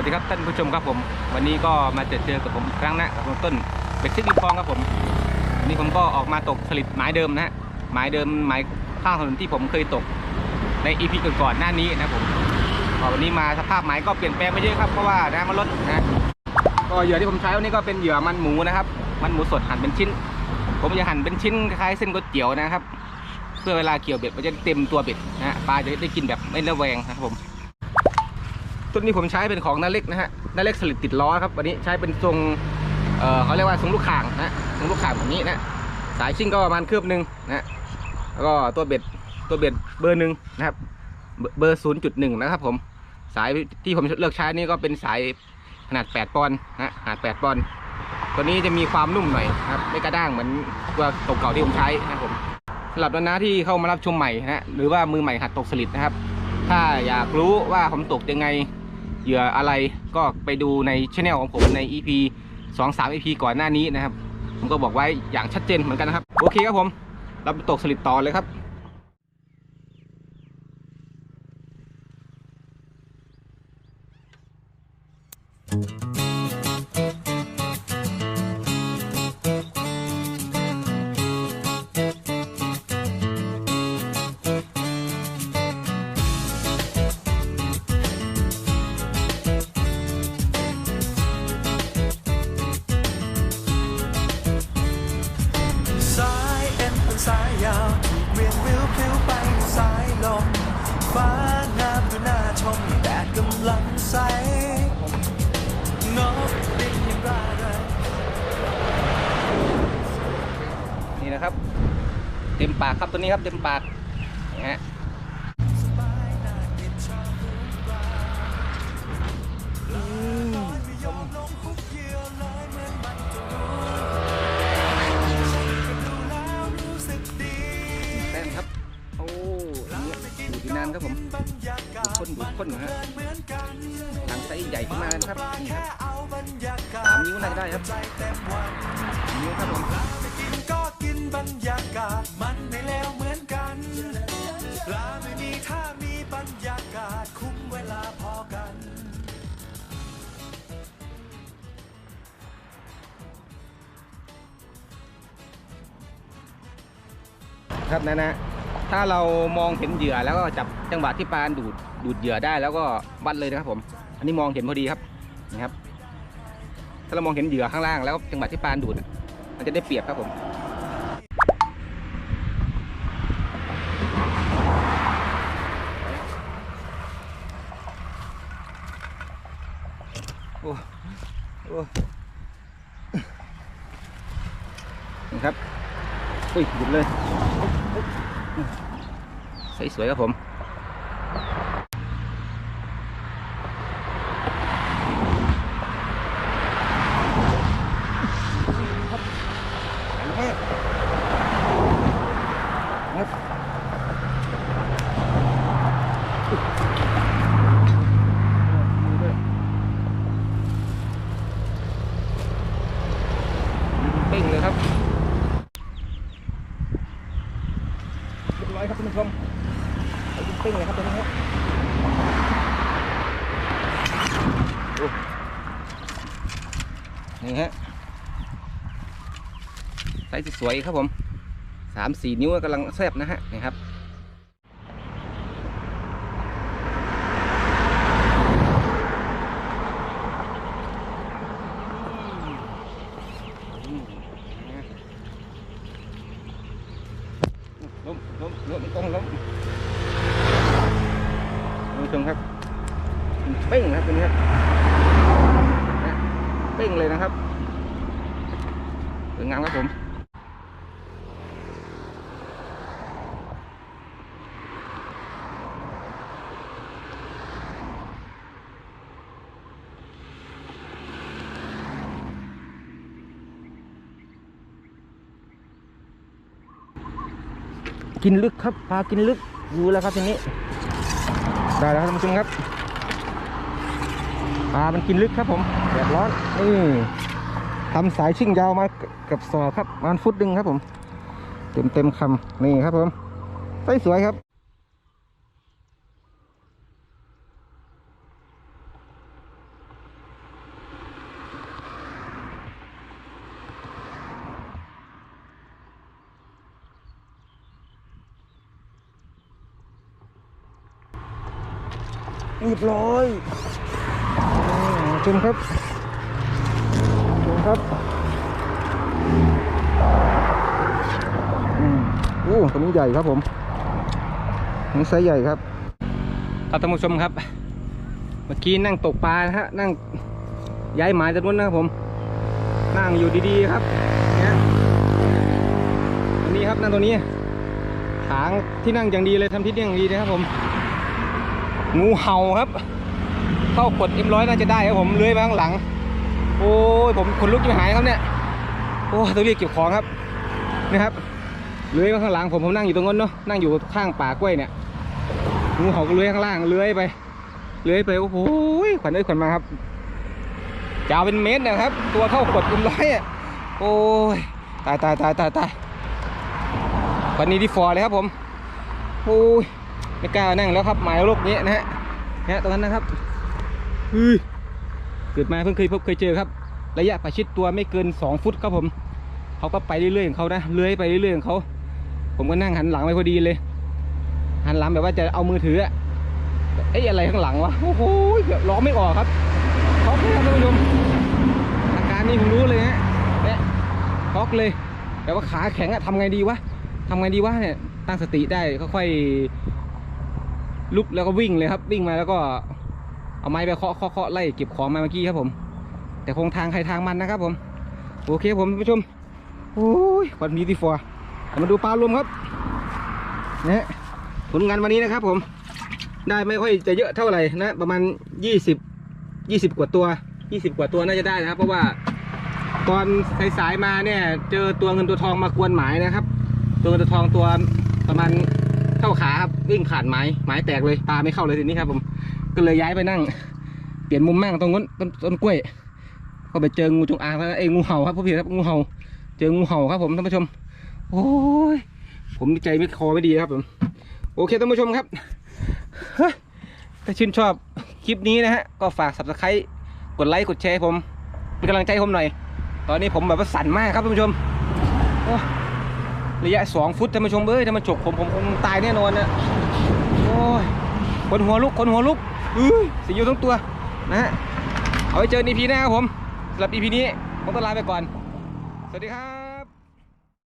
วัสดีครับท่านผู้ชมครับผม วันนี้ก็มาเจอเจอกับผมอีกครั้งนะกับผมต้นเบ็ดซิกดิฟองครับผมวันนี้ผมก็ออกมาตกผลิตหมายเดิมนะฮะหมายเดิมหมายข้างถนนที่ผมเคยตกในอีพีก่อนๆหน้านี้นะผมวันนี้มาสภาพหมายก็เปลี่ยนแปลงไปเยอะครับเพราะว่าน้ำมันลดนะก็เหยื่อที่ผมใช้วันนี้ก็เป็นเหยื่อมันหมูนะครับ มันหมูสดหั่นเป็นชิ้น ผมจะหั่นเป็นชิ้นคล้ายเส้นก๋วยเตี๋ยวนะครับ เพื่อเวลาเกี่ยวเบ็ดมันจะเต็มตัวเบ็ดนะฮะปลาจะได้กินแบบไม่ระแวงนะครับผม ต้นนี้ผมใช้เป็นของนาเล็กนะฮะนาเล็กสลิดติดล้อครับวันนี้ใช้เป็นทรงเออเขาเรียกว่าทรงลูกข่างนะฮะทรงลูกข่างแบบนี้นะสายชิ่งก็ประมาณคืบหนึ่งนะฮะแล้วก็ตัวเบ็ดตัวเบ็ดเบอร์หนึ่งนะครับ เบอร์ศูนย์จุดหนึ่งนะครับ ผมสายที่ผมเลือกใช้นี่ก็เป็นสายขนาด 8 ปอนด์นะฮะขนาด 8 ปอนด์ตัวนี้จะมีความนุ่มหน่อยครับไม่กระด้างเหมือนตัวตกเก่าที่ผมใช้นะครับผมสำหรับน้าๆที่เข้ามารับชมใหม่นะฮะหรือว่ามือใหม่หัดตกสลิดนะครับ ถ้าอยากรู้ว่าผมตกยังไง เหยื่ออะไรก็ไปดูในช anel ของผมใน EP 2 3 EP ก่อนหน้านี้นะครับ ผมก็บอกไว้อย่างชัดเจนเหมือนกันนะครับ โอเคครับผม เราไปตกสลิดต่อเลยครับส เต็มปากครับตัวนี้ครับเต็มปากนี่ฮะสบายน่ากินชอบลุ้นปลาลอยไม่ยอมลงคุกเหยื่อเลยเหมือนนะรู้ดูแป้งครับ โอ้นี่ดูดีนานครับผมบรรยากาศข้นดูดข้นฮะหมือนกังไซส์ใหญ่ขึ้นมาครับนี่ครับสามนิ้วน่าจะได้ครับใจเต็มวันนี่ครับผม รยากาศมันไม่เลวเหมือนกันปลาไม่มีถ้ามีบรรยากาศคุ้มเวลาพอกัน ครับนะนะถ้าเรามองเห็นเหยื่อแล้วก็จับจังหวะที่ปลาดูดดูดเหยื่อได้แล้วก็วัดเลยนะครับผม อันนี้มองเห็นพอดีครับนี่ครับ ถ้าเรามองเห็นเหยื่อข้างล่างแล้วจังหวะที่ปลาดูดมันจะได้เปรียบครับผม โอ้โอ้นี่ครับอุ้ยหยุดเลยใสสวยครับผม เป้งเลยครับ เรียบร้อยครับท่านผู้ชมเอาจิ้ม ปิ้งเลยครับตัวนี้ครับดูนี่ฮะไซส์สวยครับผมสามสี่นิ้วกำลังแซบนะฮะนี่ครับ ล้มล้มล้มต้องล้ม ดูชมครับเป้งครับตัวนี้ครับเป้งเลยนะครับสวยงามครับผมกินลึกครับปลากินลึกอยู่แล้วครับทีนี้ ได้แล้วท่านผู้ชมครับปลามันกินลึกครับผมแดดร้อนนี่ทำสายชิ่งยาวมากับสอครับมันฟุตดึงครับผม เต็มเต็มคำนี่ครับผมไส้สวยครับ เรียบร้อยชมครับชมครับอู้ตัวนี้ใหญ่ครับผมนี่ไซส์ใหญ่ครับครับท่านผู้ชมครับ เมื่อกี้นั่งตกปลาฮะนั่งย้ายหมายจากนู้นนะครับผม นั่งอยู่ดีๆครับเนี่ยตัวนี้ครับนั่งตัวนี้หางที่นั่งอย่างดีเลยทำที่นั่งอย่างดีนะครับผม งูเห่าครับ เข้ากดเอ็มร้อยน่าจะได้ครับผมเลื้อยมาข้างหลัง โอ้ยผมขนลุกจะหายครับเนี่ย โอ้ยต้องเรียกเก็บของครับนี่ครับเลื้อยมาข้างหลังผมผมนั่งอยู่ตรงนั้นเนาะนั่งอยู่ข้างป่ากล้วยเนี่ยงูเห่าก็เลื้อยข้างล่างเลื้อยไปเลื้อยไปโอ้โหขวัญเอ้ยขวัญมาครับยาวเป็นเมตรนะครับ ตัวเท่ากดเอ็มร้อยอะโอ้ยตายตายตายตายตายวันนี้ดีฟอร์เลยครับผมโอ้ย ไม่กล้านั่งแล้วครับหมายโรคนี้นะฮะเนี่ยตรงนั้นนะครับเฮ้ยเกิดมาเพิ่งเคยพบเคยเจอครับ ระยะประชิดตัวไม่เกิน 2 ฟุตครับผมเขาก็ไปเรื่อยๆของเขานะเลื้อยไปเรื่อยๆของเขาผมก็นั่งหันหลังไปพอดีเลย หันหลังแบบว่าจะเอามือถืออะเอ้อะไรข้างหลังวะโอ้โหเกือบล้อไม่ออกครับช็อกเลยครับท่านผู้ชมอาการนี้ผมรู้เลยฮะเนี่ยช็อกเลย แต่ว่าขาแข็งอะทำไงดีวะทำไงดีวะเนี่ยตั้งสติได้ค่อยๆ ลุกแล้วก็วิ่งเลยครับ วิ่งมาแล้วก็เอาไม้ไปเคาะเคาะเคาะไล่เก็บของมาเมื่อกี้ครับผม แต่คงทางใครทางมันนะครับผม โอเคผมท่านผู้ชมโอ้ยวันนี้ที่ฟัวมาดูปลารวมครับเนี่ยผลงานวันนี้นะครับผม ได้ไม่ค่อยจะเยอะเท่าไหร่นะ ประมาณยี่สิบยี่สิบกว่าตัวยี่สิบกว่าตัวน่าจะได้นะครับ เพราะว่าตอนสายๆมาเนี่ย เจอตัวเงินตัวทองมากวนหมายนะครับ ตัวเงินตัวทองตัวประมาณ เท่าขาครับวิ่งผ่านไม้ไม้แตกเลยปลาไม่เข้าเลยทีนี้ครับผมก็เลยย้ายไปนั่ง เปลี่ยนมุมนั่งตรงนู้นต้นต้นกล้วย ก็ไปเจองูจงอางแล้วเอ้งูเห่าครับผู้ผิดครับงูเห่า เจองูเห่าครับผมท่านผู้ชม โอ้ยผมใจไม่คอไม่ดีครับผมโอเคท่านผู้ชมครับถ้าชื่นชอบคลิปนี้นะฮะก็ฝาก subscribe กดไลค์กดแชร์ผมเป็นกำลังใจผมหน่อย ตอนนี้ผมแบบว่าสั่นมากครับท่านผู้ชมโอ้ ระยะ 2 ฟุตท่านผู้ชมเอ้ยถ้ามันฉกผมผมคงตายแน่นอนนะโอ้ยคนหัวลุกคนหัวลุกอุ้ยสีอยู่ทั้งตัวนะฮะเอาไว้เจอ EP หน้าครับผมสำหรับอีพีนี้ผมต้องลาไปก่อน สวัสดีครับ